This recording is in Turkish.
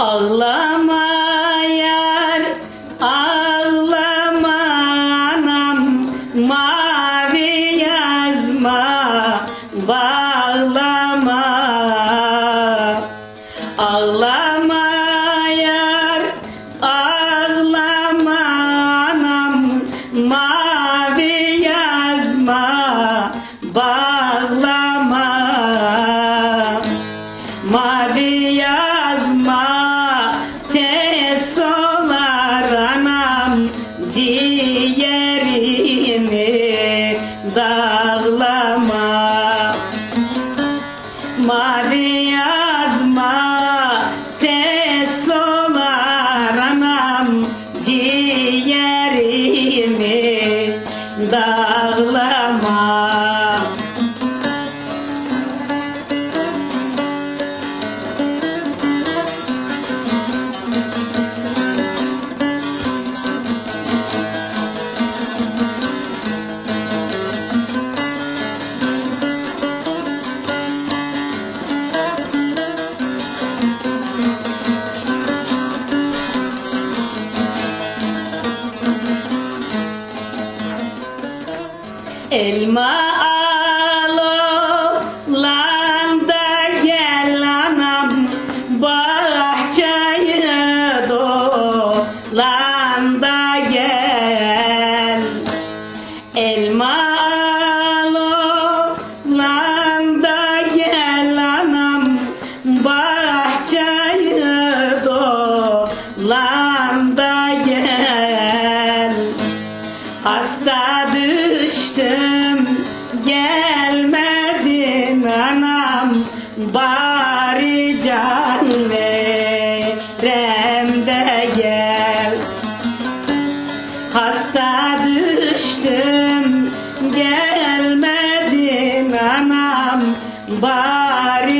Ağlama yar, ağlama anam, mavi yazma, bağlama. that Elma alolanda gel anam Bahçeye dolanda gel. Elma Bari can verem gel. Hasta düştüm gelmedin anam. Bari